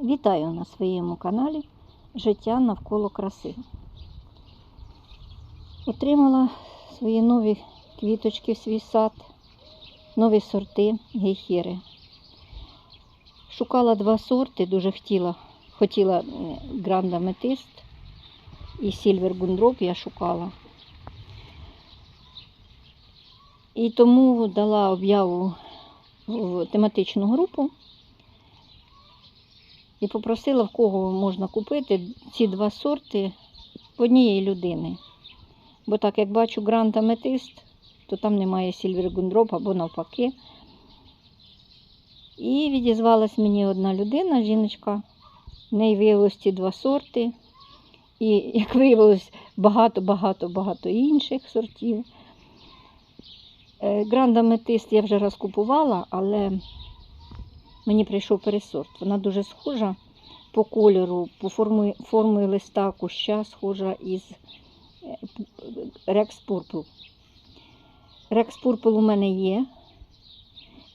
Вітаю на своєму каналі Життя навколо краси. Отримала свої нові квіточки в свій сад, нові сорти гейхери. Шукала два сорти, дуже хотіла. Хотіла Гранда Метист і Сільвер Гундроп я шукала. І тому дала об'яву в тематичну групу і попросила, в кого можна купити ці два сорти однієї людини. Бо так як бачу грант аметист, то там немає Сільвер Гундроп або навпаки. І відізвалась мені одна людина, жіночка. В неї виявилось ці два сорти. І, як виявилось, багато-багато-багато інших сортів. Гранд аметист я вже раз купувала, але мені прийшов пересорт. Вона дуже схожа по кольору, по формі, листа куща, схожа із Rex Purple. Rex Purple у мене є.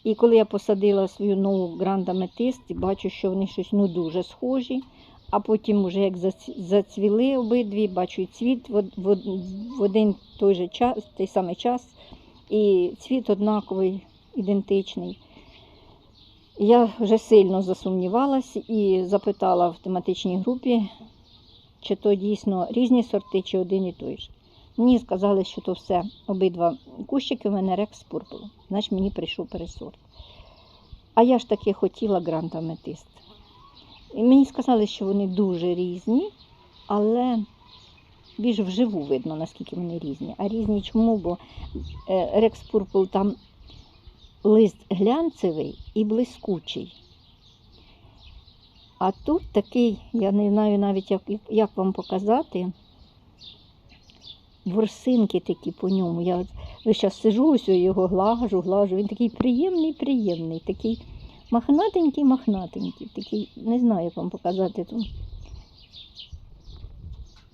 І коли я посадила свою нову Гранд Аметист, бачу, що вони щось ну, дуже схожі. А потім, вже як зацвіли обидві, бачу і цвіт в один той же час, той самий час, і цвіт однаковий, ідентичний. Я вже сильно засумнівалась і запитала в тематичній групі, чи то дійсно різні сорти, чи один і той же. Мені сказали, що то все обидва кущики в мене Рекс Purple, значить мені прийшов пересорт. А я ж таки хотіла Гранд Аметист. І мені сказали, що вони дуже різні, але більш вживу видно, наскільки вони різні. А різні чому? Бо Рекс Purple там лист глянцевий і блискучий. А тут такий, я не знаю навіть, як, як вам показати, ворсинки такі по ньому. Я зараз сижу, ось його глажу, глажу. Він такий приємний, приємний, такий махнатенький, махнатенький. Такий, не знаю, як вам показати тут.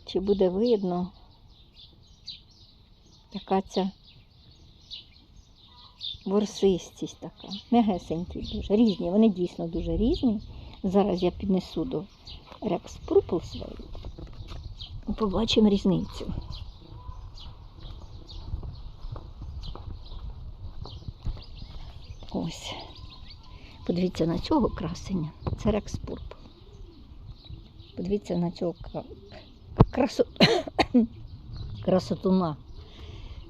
Чи буде видно, яка ця ворсистість така, м'ягесенькі дуже, різні, вони дійсно дуже різні. Зараз я піднесу до Рекс Purple свою і побачимо різницю. Ось. Подивіться на цього красення. Це Рекс Purple. Подивіться на цього красу... красотуна.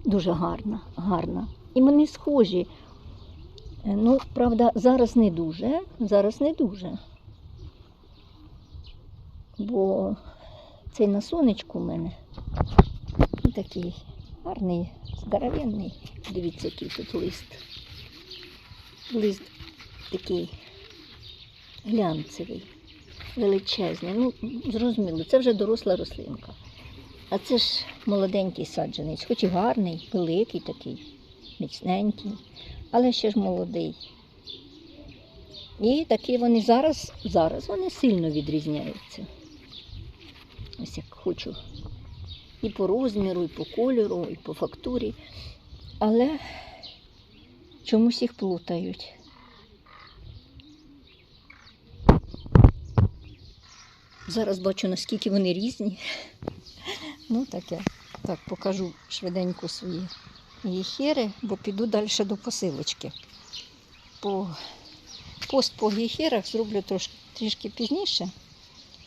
Дуже гарна, гарна. І вони схожі. Ну, правда, зараз не дуже, зараз не дуже. Бо цей на сонечку у мене такий гарний, здоровенний. Дивіться, який тут лист. Лист такий глянцевий, величезний. Ну, зрозуміло, це вже доросла рослинка. А це ж молоденький саджанець, хоч і гарний, великий такий, міцненький, але ще ж молодий. І такі вони зараз, зараз вони сильно відрізняються. Ось як хочу. І по розміру, і по кольору, і по фактурі. Але чомусь їх плутають. Зараз бачу, наскільки вони різні. Ну, так я так покажу швиденько свої гіхери, бо піду далі до посилочки. По, Пост по гіхерах зроблю трошки, трішки пізніше.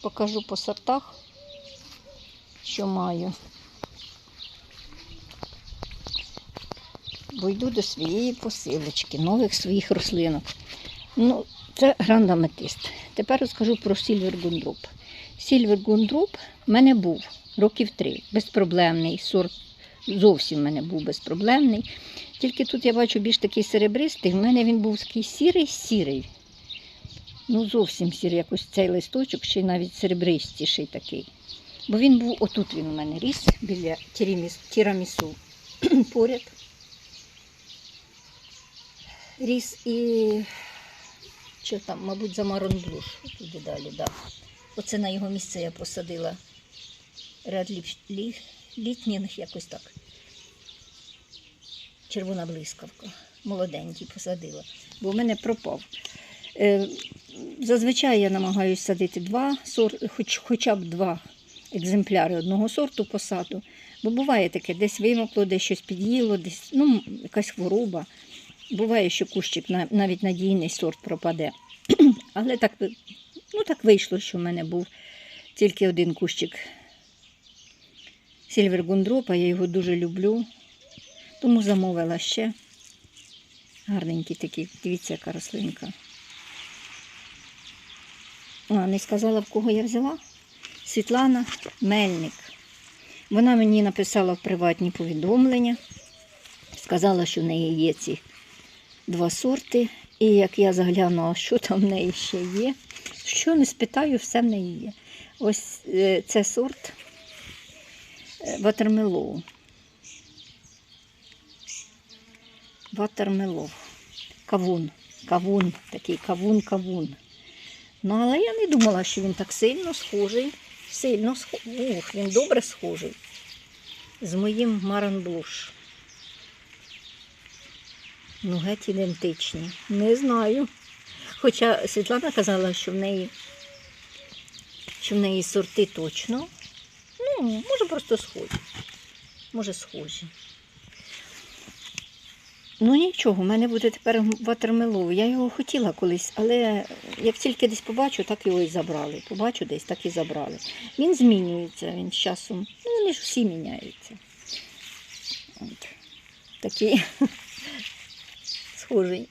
Покажу по сортах, що маю. Бо йду до своєї посилочки, нових своїх рослинок. Ну, це Гранд Аметист. Тепер розкажу про Сільвер Гундруп. Сільвер Гундруп в мене був років три. Безпроблемний сорт. Зовсім в мене був безпроблемний. Тільки тут я бачу більш такий серебристий, в мене він був такий сірий-сірий. Ну, зовсім сірий, якось цей листочок, ще й навіть серебристіший такий. Бо він був, отут він у мене ріс, біля тірамісу поряд. Ріс і що там, мабуть, за маронблуш туди далі, да. Оце на його місце я посадила ряд літніх, якось так. Червона блискавка. Молоденький посадила. Бо в мене пропав. Е, Зазвичай я намагаюся садити два хоч, хоча б два екземпляри одного сорту по саду. Бо буває таке, десь вимокло, десь щось під'їло, десь ну, якась хвороба. Буває, що кущик навіть надійний сорт пропаде. Але так, ну, так вийшло, що в мене був тільки один кущик сільвергундропа, я його дуже люблю. Тому замовила ще. Гарненький такий, дивіться, яка рослинка. А, не сказала, в кого я взяла? Світлана Мельник. Вона мені написала в приватні повідомлення, сказала, що в неї є ці два сорти. І як я заглянула, що там в неї ще є, що не спитаю, все в неї є. Ось е, це сорт Ватермелоу. Ватермелоу. Кавун. Кавун, такий кавун-кавун. Ну, але я не думала, що він так сильно схожий. Сильно схожий. Ух, він добре схожий. З моїм Маранблуш. Ну, геть ідентичні. Не знаю. Хоча Світлана казала, що в неї, що в неї сорти точно. Ну, може, просто схожі. Може, схожі. Ну нічого, в мене буде тепер ватермелоу. Я його хотіла колись, але як тільки десь побачу, так його і забрали. Побачу десь, так і забрали. Він змінюється, він з часом. Ну, вони ж всі міняються. От. Такий схожий.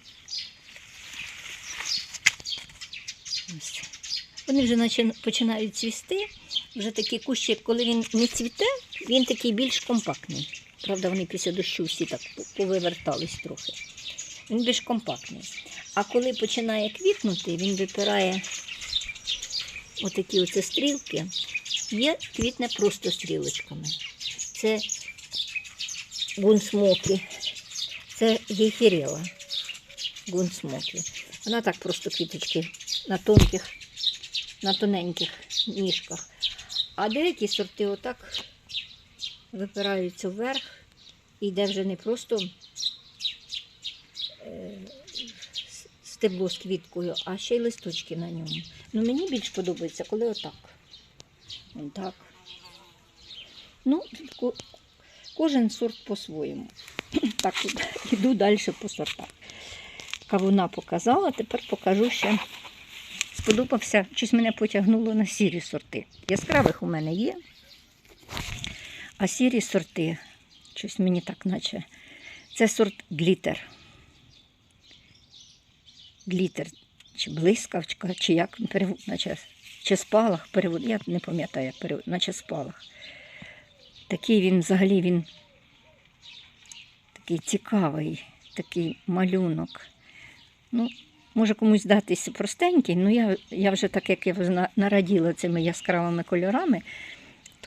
Вони вже починають цвісти. Вже такий кущик, коли він не цвіте, він такий більш компактний. Правда, вони після дощу всі так повивертались трохи. Він більш компактний. А коли починає квітнути, він випирає отакі оце стрілки. Є квітне просто стрілочками. Це гунсмоки. Це гейхерела. Гунсмоки. Вона так просто квіточки на тонких, на тоненьких ніжках. А деякі сорти отак випираються вверх і йде вже не просто е, стебло з квіткою, а ще й листочки на ньому. Ну, мені більш подобається, коли отак. Отак. Ну, кожен сорт по-своєму. Так, іду далі по сортах. Кавуна показала, тепер покажу ще. Сподобався, щось мене потягнуло на сірі сорти. Яскравих у мене є. А сірі сорти, щось мені так наче. Це сорт глітер. Глітер, чи блискавчка, чи як наче, чи спалах. Я не пам'ятаю, як перевод, наче спалах. Такий він взагалі він такий цікавий, такий малюнок. Ну, може комусь здатися простенький, але я, я вже так, як я нараділа цими яскравими кольорами,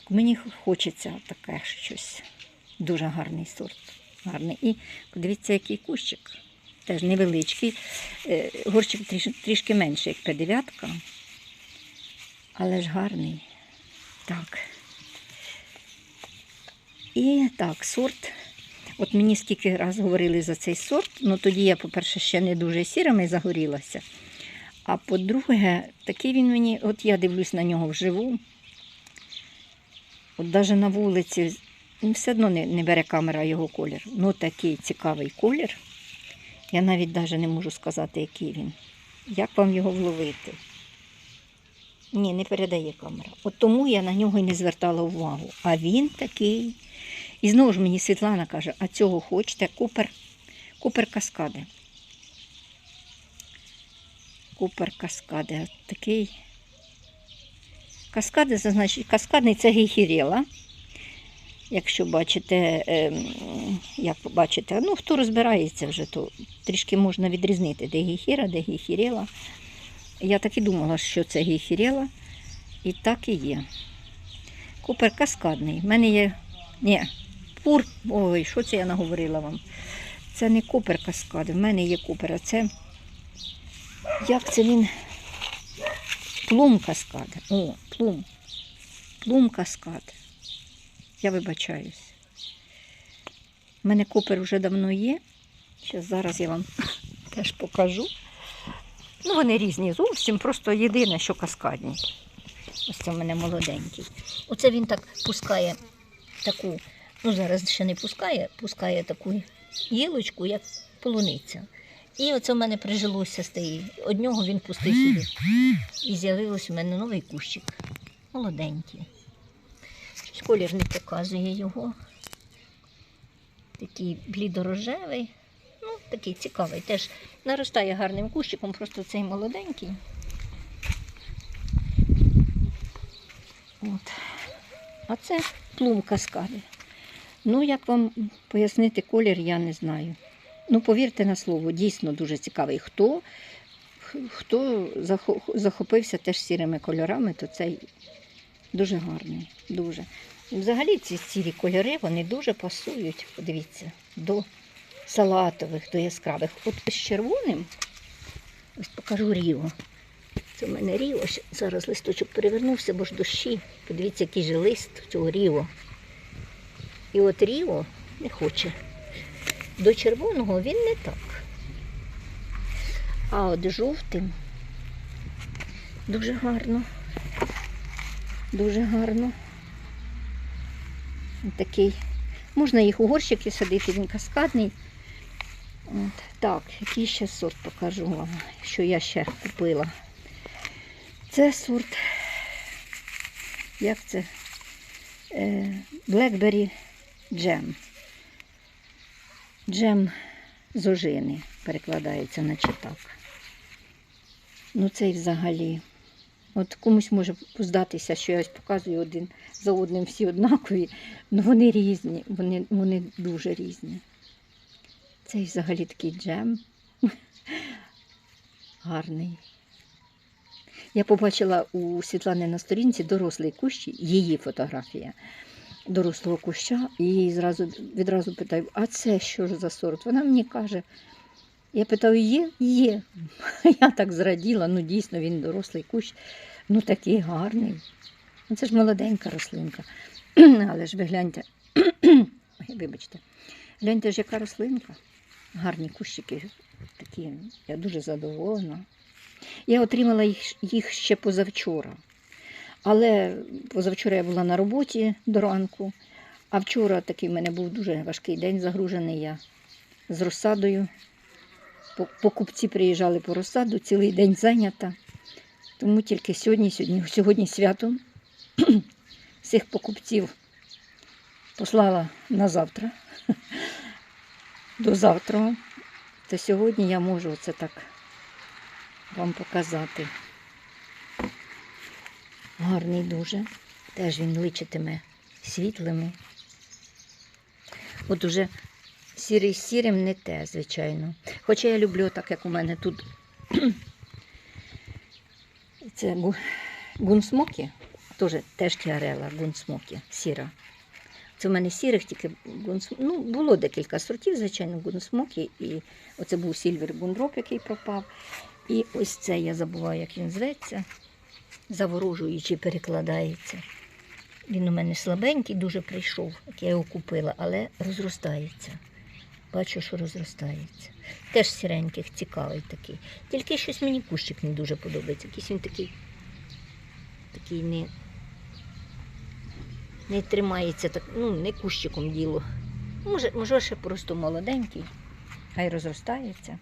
мені хочеться таке щось. Дуже гарний сорт. Гарний. І подивіться, який кущик. Теж невеличкий. Е, Горщик тріш, трішки менший, як П9, але ж гарний. Так. І так, сорт. От мені скільки раз говорили за цей сорт, ну тоді я, по-перше, ще не дуже сірими загорілася. А по-друге, такий він мені, от я дивлюсь на нього вживу. От навіть на вулиці ну, все одно не, не бере камера його колір. Ну такий цікавий колір. Я навіть навіть не можу сказати, який він. Як вам його вловити? Ні, не передає камера. От тому я на нього і не звертала увагу. А він такий. І знову ж мені Світлана каже, а цього хочете? Купер, купер каскади. Купер каскади. От Такий. Каскади, це значить, каскадний це гейхірела. Якщо бачите, ем, як бачите, ну хто розбирається вже, то трішки можна відрізнити, де гейхіра, де гейхірела. Я так і думала, що це гейхірела. І так і є. Купер каскадний. У мене є. Ні, пур. Ой, що це я наговорила вам? Це не купер каскади. В мене є купер, а це. Як це він? Плум каскади. О, плум. Плум каскад. Я вибачаюсь. У мене купер вже давно є. Щас зараз я вам теж покажу. Ну, вони різні зовсім, просто єдине, що каскадні. Ось це в мене молоденький. Оце він так пускає таку, ну зараз ще не пускає, пускає таку гілочку, як полуниця. І оце в мене прижилося з тієї. Од нього він пустив сюди. І з'явився в мене новий кущик. Молоденький. Колір не показує його. Такий блідорожевий. Ну, такий цікавий. Теж наростає гарним кущиком, просто цей молоденький. От. А це плум каскади. Ну, як вам пояснити колір, я не знаю. Ну, повірте на слово, дійсно дуже цікавий. Хто, хто захопився теж сірими кольорами, то цей дуже гарний. Дуже. Взагалі ці сірі кольори вони дуже пасують, подивіться, до салатових, до яскравих. От з червоним, ось покажу ріо. Це в мене ріо. Щ- Зараз листочок перевернувся, бо ж дощі. Подивіться, який же лист цього ріо. І от ріо не хоче. До червоного він не так. А от жовтим дуже гарно. Дуже гарно. Такий. Можна їх у горщики садити, він каскадний. От. Так, який ще сорт покажу вам, що я ще купила. Це сорт. Як це? Е, Blackberry Jam. Джем з ожини перекладається наче так. Ну цей взагалі. От комусь може здатися, що я ось показую один за одним всі однакові, але вони різні, вони, вони дуже різні. Цей взагалі такий джем. Гарний. Я побачила у Світлани на сторінці дорослий кущ, її фотографія дорослого куща, і її зразу, відразу питаю, а це що ж за сорт? Вона мені каже, я питаю, є? Є. Я так зраділа, ну дійсно він дорослий кущ, ну такий гарний. Ну, Це ж молоденька рослинка. Але ж ви гляньте, вибачте, гляньте ж, яка рослинка. Гарні кущики такі, я дуже задоволена. Я отримала їх, їх ще позавчора. Але позавчора я була на роботі до ранку, а вчора такий в мене був дуже важкий день загружений я з розсадою. Покупці приїжджали по розсаду, цілий день зайнята. Тому тільки сьогодні, сьогодні, сьогодні свято всіх покупців послала на завтра. До завтра. То сьогодні я можу це так вам показати. Гарний дуже. Теж він личитиме світлими. От уже сірий з сірим не те, звичайно. Хоча я люблю так, як у мене тут. Це гунсмокі, теж, теж тіарела гунсмокі, сіра. Це в мене сірих, тільки гунсмокі. Ну, було декілька сортів, звичайно, гунсмокі. І оце був сільвер гундроп, який пропав. І ось це я забуваю, як він зветься заворожуючи перекладається. Він у мене слабенький, дуже прийшов, як я його купила, але розростається. Бачу, що розростається. Теж сіреньких, цікавий такий. Тільки щось мені кущик не дуже подобається. Якийсь він такий, такий не, не тримається, так, ну, не кущиком діло. Може, може, ще просто молоденький, хай розростається.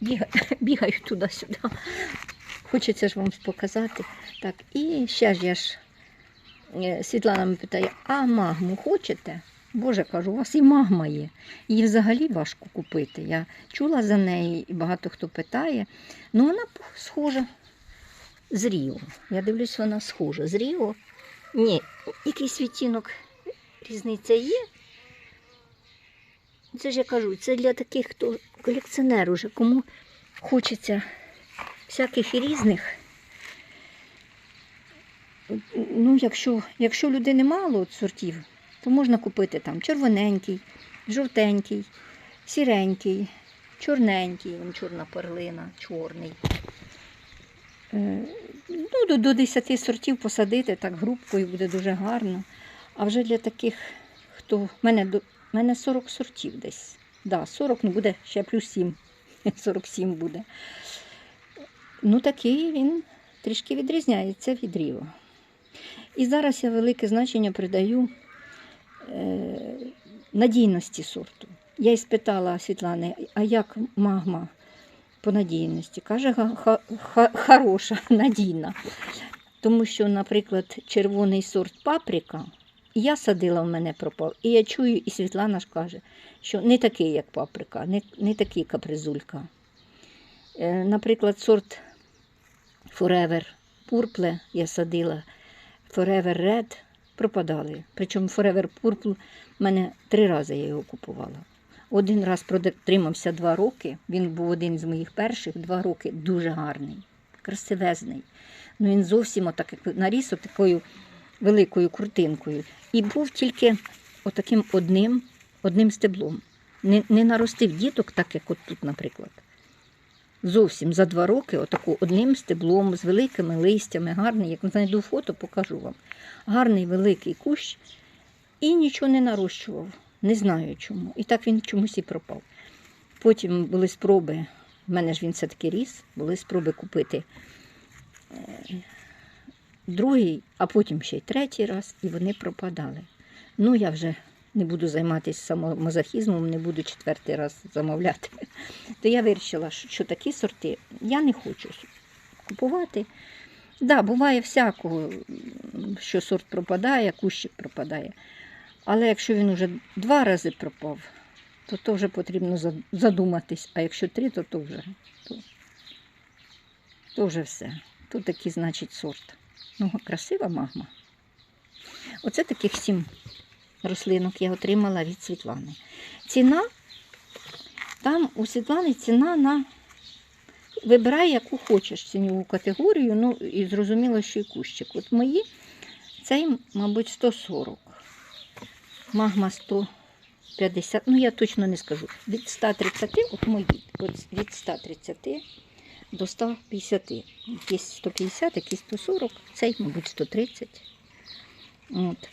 Бігаю, бігаю туди-сюди. Хочеться ж вам показати. Так, і ще ж я ж е, Світлана мене питає, а магму хочете? Боже, кажу, у вас і магма є. Її взагалі важко купити. Я чула за неї, і багато хто питає. Ну, вона схожа з Ріо. Я дивлюсь, вона схожа з Ріо. Ні, якийсь відтінок різниця є. Це ж я кажу, це для таких, хто колекціонер уже, кому хочеться всяких і різних. Ну, якщо, якщо людини мало от сортів, то можна купити там червоненький, жовтенький, сіренький, чорненький, вон чорна перлина, чорний. Е, Ну, до, до 10 сортів посадити так грубкою буде дуже гарно. А вже для таких, хто. в мене, мене 40 сортів десь. Да, 40, ну буде ще плюс 7. 47 буде. Ну, такий він трішки відрізняється від Ріо. І зараз я велике значення придаю е, надійності сорту. Я й спитала Світлани, а як магма по надійності? Каже, «Га- ха- ха- хороша, надійна. Тому що, наприклад, червоний сорт паприка, я садила, в мене пропав. І я чую, і Світлана ж каже, що не такий, як паприка, не, не такий капризулька. Е, наприклад, сорт Forever Purple я садила, Forever Red пропадали. Причому Forever Purple в мене три рази я його купувала. Один раз протримався два роки. Він був один з моїх перших, два роки дуже гарний, красивезний. Ну він зовсім отак, як наріс такою великою куртинкою. І був тільки отаким одним, одним стеблом. Не, не наростив діток, так як от тут, наприклад. Зовсім за два роки, отаку одним стеблом, з великими листями, гарний, як знайду фото, покажу вам. Гарний великий кущ і нічого не нарощував. Не знаю чому. І так він чомусь і пропав. Потім були спроби, в мене ж він все-таки ріс, були спроби купити е, другий, а потім ще й третій раз, і вони пропадали. Ну, я вже не буду займатися самомазохізмом, не буду четвертий раз замовляти. То я вирішила, що такі сорти я не хочу купувати. Так, да, буває всякого, що сорт пропадає, кущик пропадає. Але якщо він вже два рази пропав, то то вже потрібно задуматись. А якщо три, то то вже, то, то вже все. То такий, значить, сорт. Ну, красива магма. Оце таких сім рослинок я отримала від Світлани. Ціна, там у Світлани ціна на. Вибирай, яку хочеш цінову категорію, ну і зрозуміло, що і кущик. От мої, цей, мабуть, 140. Магма 150, ну я точно не скажу. Від 130, от мої, от від 130 до 150. Якісь 150, якісь 140, цей, мабуть, 130. От.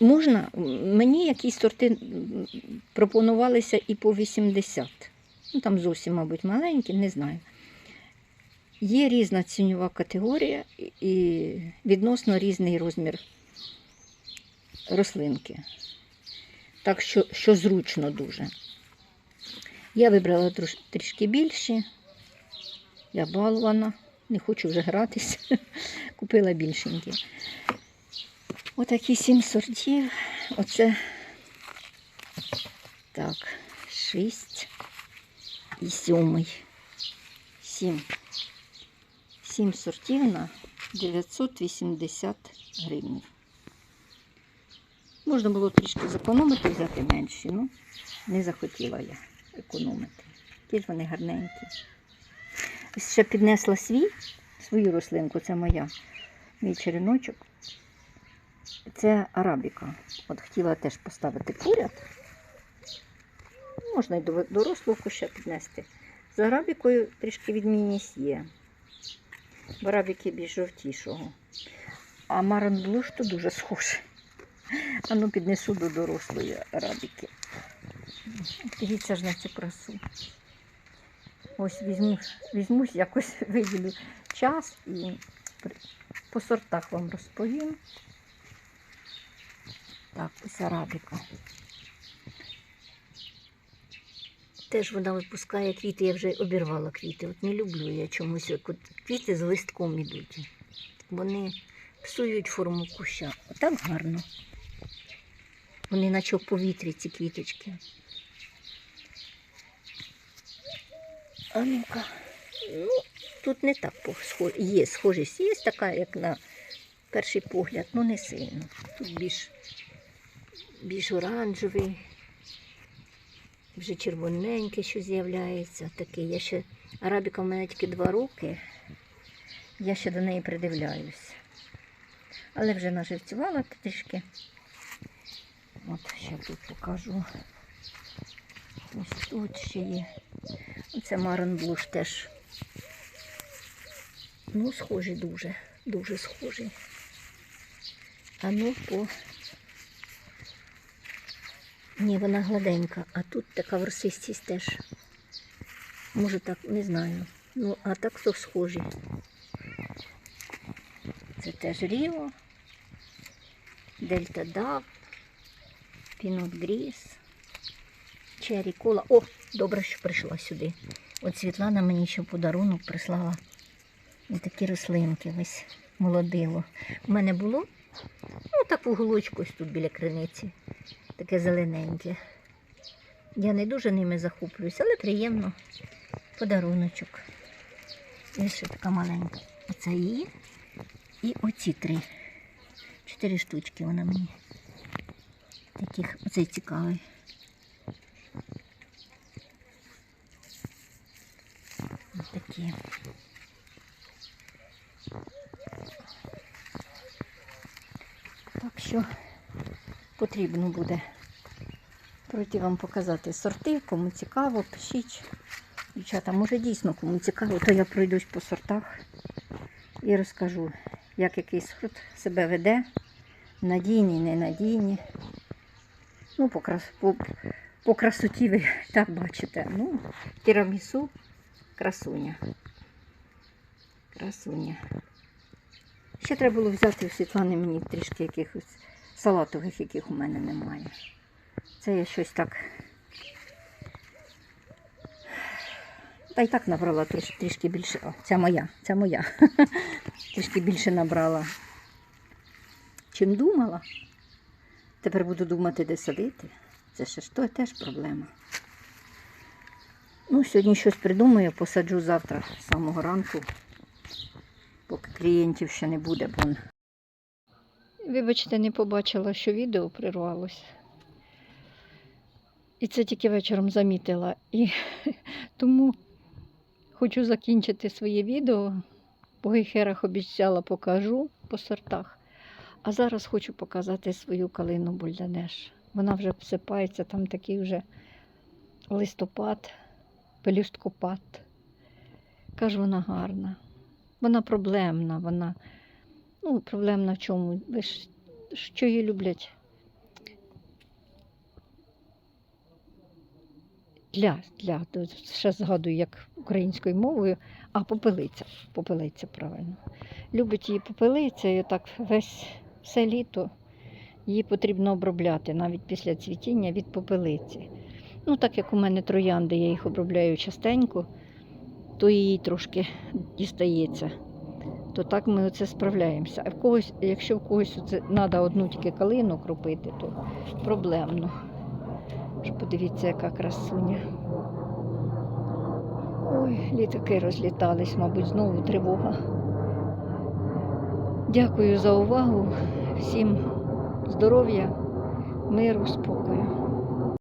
Можна, мені якісь сорти пропонувалися і по 80. Ну, там зовсім, мабуть, маленькі, не знаю. Є різна цінова категорія і відносно різний розмір рослинки. Так що, що зручно дуже. Я вибрала трішки більші. Я балована, не хочу вже гратися. Купила більшенькі. Отакі сім сортів. Оце так, шість і сьомий. Сім. Сім сортів на 980 гривень. Можна було трішки зекономити, взяти менші, ну не захотіла я економити. Ті ж вони гарненькі. Ось ще піднесла свій, свою рослинку, це моя, мій череночок. Це арабіка. От хотіла теж поставити поряд. Можна й до дорослого куща піднести. З арабікою трішки відмінність є. В арабіки більш жовтішого. А маранблуш то дуже схожий. А ну піднесу до дорослої арабіки. Дивіться ж на цю красу. Ось візьму, візьмусь, якось виділю час і по сортах вам розповім. Так, ось арабіка. Теж вона випускає квіти, я вже обірвала квіти. От не люблю я чомусь, от квіти з листком ідуть. Вони псують форму куща. Так гарно. Вони наче в повітрі ці квіточки. А ну-ка. Ну, тут не так схож... є схожість, є така, як на перший погляд, ну не сильно. Тут більш, більш оранжевий, вже червоненьке, що з'являється. Такий. Я ще... Арабіка в мене тільки два роки. Я ще до неї придивляюсь. Але вже наживцювала трішки. От ще тут покажу. Ось тут ще є. Оце Марен Блуш теж. Ну, схожий дуже, дуже схожий. А ну по. Ні, вона гладенька, а тут така ворсистість теж. Може так, не знаю. Ну, а так то схожі. Це теж Ріо, Дельта Дав, Пінот Гріс, Чері Кола. О, добре, що прийшла сюди. От Світлана мені ще подарунок прислала такі рослинки ось молодило. У мене було ну, так вуголочку ось тут біля криниці. Таке зелененьке. Я не дуже ними захоплююсь, але приємно. Подаруночок. І ще така маленька. Оце її. І оці три. Чотири штучки вона мені. Таких, оцей цікавий. Ось такі. Так що потрібно буде пройти вам показати сорти, кому цікаво, пишіть. Дівчата, може дійсно кому цікаво, то я пройдусь по сортах і розкажу, як який сорт себе веде, надійний, ненадійний. Ну, по, крас... по... по красоті ви так бачите. Ну, тірамісу красуня. Красуня. Ще треба було взяти у Світлани мені трішки якихось салатових, яких у мене немає. Це я щось так. Та й так набрала трішки, трішки більше. О, ця моя, ця моя. трішки більше набрала, чим думала. Тепер буду думати, де садити. Це ще ж то теж проблема. Ну, сьогодні щось придумаю, посаджу завтра з самого ранку, поки клієнтів ще не буде, бо. Вибачте, не побачила, що відео прирвалося. І це тільки вечором замітила. І тому хочу закінчити своє відео. По гейхерах обіцяла покажу по сортах. А зараз хочу показати свою калину бульданеш. Вона вже всипається, там такий вже листопад, пелюсткопад. Кажу, вона гарна. Вона проблемна, вона ну, проблемна в чому? Ж що її люблять? Для, для, ще згадую, як українською мовою, а попелиця, попелиця правильно. Любить її попелиця, і так весь все літо її потрібно обробляти, навіть після цвітіння від попелиці. Ну, так як у мене троянди, я їх обробляю частенько, то їй трошки дістається. То так ми оце справляємося. А в когось, якщо в когось треба одну тільки калину кропити, то проблемно. Подивіться, яка красуня. Ой, літаки розлітались, мабуть, знову тривога. Дякую за увагу. Всім здоров'я, миру, спокою.